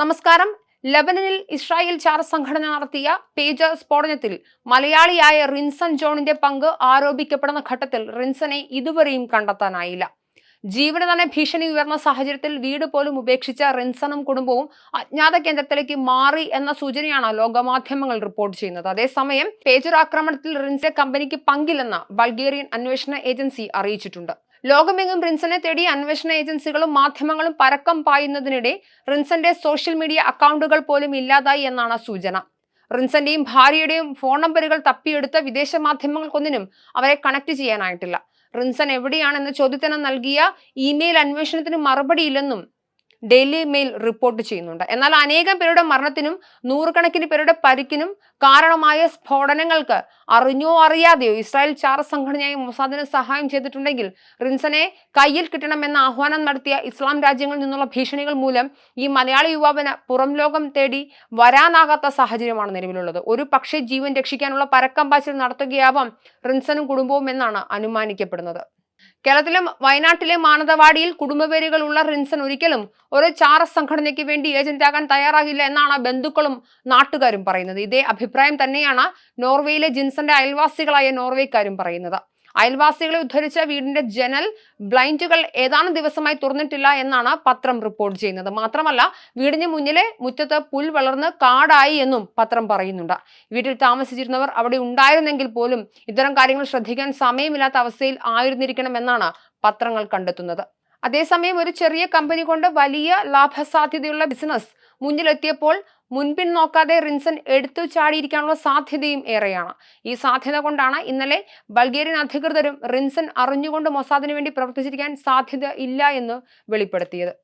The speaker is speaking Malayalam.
നമസ്കാരം. ലബനനിൽ ഇസ്രായേൽ ചാർ സംഘടന നടത്തിയ പേജ സ്ഫോടനത്തിൽ മലയാളിയായ റിൻസൺ ജോണിന്റെ പങ്ക് ആരോപിക്കപ്പെടുന്ന ഘട്ടത്തിൽ റിൻസനെ ഇതുവരെയും കണ്ടെത്താനായില്ല. ജീവന തന്നെ ഭീഷണി ഉയർന്ന സാഹചര്യത്തിൽ വീട് പോലും ഉപേക്ഷിച്ച റിൻസണും കുടുംബവും അജ്ഞാത കേന്ദ്രത്തിലേക്ക് മാറി എന്ന സൂചനയാണ് ലോകമാധ്യമങ്ങൾ റിപ്പോർട്ട് ചെയ്യുന്നത്. അതേസമയം പേജർ ആക്രമണത്തിൽ റിൻസെ കമ്പനിക്ക് പങ്കില്ലെന്ന് ബൾഗേറിയൻ അന്വേഷണ ഏജൻസി അറിയിച്ചിട്ടുണ്ട്. ലോകമെങ്ങും റിൻസനെ തേടി അന്വേഷണ ഏജൻസികളും മാധ്യമങ്ങളും പരക്കം പായുന്നതിനിടെ റിൻസന്റെ സോഷ്യൽ മീഡിയ അക്കൗണ്ടുകൾ പോലും ഇല്ലാതായി എന്നാണ് സൂചന. റിൻസന്റെയും ഭാര്യയുടെയും ഫോൺ നമ്പറുകൾ തപ്പിയെടുത്ത വിദേശ മാധ്യമങ്ങൾക്കൊന്നിനും അവരെ കണക്ട് ചെയ്യാനായിട്ടില്ല. റിൻസൺ എവിടെയാണെന്ന ചോദ്യത്തിന് നൽകിയ ഇമെയിൽ അന്വേഷണത്തിന് മറുപടിയില്ലെന്നും ഡെയിലി മെയിൽ റിപ്പോർട്ട് ചെയ്യുന്നുണ്ട്. എന്നാൽ അനേകം പേരുടെ മരണത്തിനും നൂറുകണക്കിന് പേരുടെ പരിക്കിനും കാരണമായ സ്ഫോടനങ്ങൾക്ക് അറിഞ്ഞോ അറിയാതെയോ ഇസ്രായേൽ ചാർ സംഘടനയായി മൊസാദിന് സഹായം ചെയ്തിട്ടുണ്ടെങ്കിൽ റിൻസനെ കയ്യിൽ കിട്ടണമെന്ന ആഹ്വാനം നടത്തിയ ഇസ്ലാം രാജ്യങ്ങളിൽ നിന്നുള്ള ഭീഷണികൾ മൂലം ഈ മലയാളി യുവാവിന് പുറം ലോകം തേടി വരാനാകാത്ത സാഹചര്യമാണ് നിലവിലുള്ളത്. ഒരു പക്ഷേ ജീവൻ രക്ഷിക്കാനുള്ള പരക്കം പാച്ചിൽ നടത്തുകയാവാം റിൻസനും കുടുംബവും എന്നാണ് അനുമാനിക്കപ്പെടുന്നത്. കേരളത്തിലെ വയനാട്ടിലെ മാനന്തവാടിയിൽ കുടുംബപേരുകളുള്ള റിൻസൻ ഒരിക്കലും ഒരു ചാറ സംഘടനയ്ക്ക് വേണ്ടി ഏജന്റാകാൻ തയ്യാറാകില്ല എന്നാണ് ബന്ധുക്കളും നാട്ടുകാരും പറയുന്നത്. ഇതേ അഭിപ്രായം തന്നെയാണ് നോർവേയിലെ ജിൻസന്റെ അയൽവാസികളായ നോർവേക്കാരും പറയുന്നത്. അയൽവാസികളെ ഉദ്ധരിച്ച വീടിന്റെ ജനൽ ബ്ലൈൻഡുകൾ ഏതാനും ദിവസമായി തുറന്നിട്ടില്ല എന്നാണ് പത്രം റിപ്പോർട്ട് ചെയ്യുന്നത്. മാത്രമല്ല വീടിന് മുന്നിലെ മുറ്റത്ത് പുൽ വളർന്ന് കാടായി എന്നും പത്രം പറയുന്നുണ്ട്. വീട്ടിൽ താമസിച്ചിരുന്നവർ അവിടെ ഉണ്ടായിരുന്നെങ്കിൽ പോലും ഇത്തരം കാര്യങ്ങൾ ശ്രദ്ധിക്കാൻ സമയമില്ലാത്ത അവസ്ഥയിൽ ആയിരുന്നിരിക്കണമെന്നാണ് പത്രങ്ങൾ കണ്ടെത്തുന്നത്. അതേസമയം ഒരു ചെറിയ കമ്പനി കൊണ്ട് വലിയ ലാഭസാധ്യതയുള്ള ബിസിനസ് മുന്നിലെത്തിയപ്പോൾ മുൻപിൻ നോക്കാതെ റിൻസൺ എടുത്തു ചാടിയിരിക്കാനുള്ള സാധ്യതയും ഏറെയാണ്. ഈ സാധ്യത കൊണ്ടാണ് ഇന്നലെ ബൾഗേറിയൻ അധികൃതരും റിൻസൺ അറിഞ്ഞുകൊണ്ട് മൊസാദിന് വേണ്ടി പ്രവർത്തിച്ചിരിക്കാൻ സാധ്യത ഇല്ല എന്ന് വെളിപ്പെടുത്തിയത്.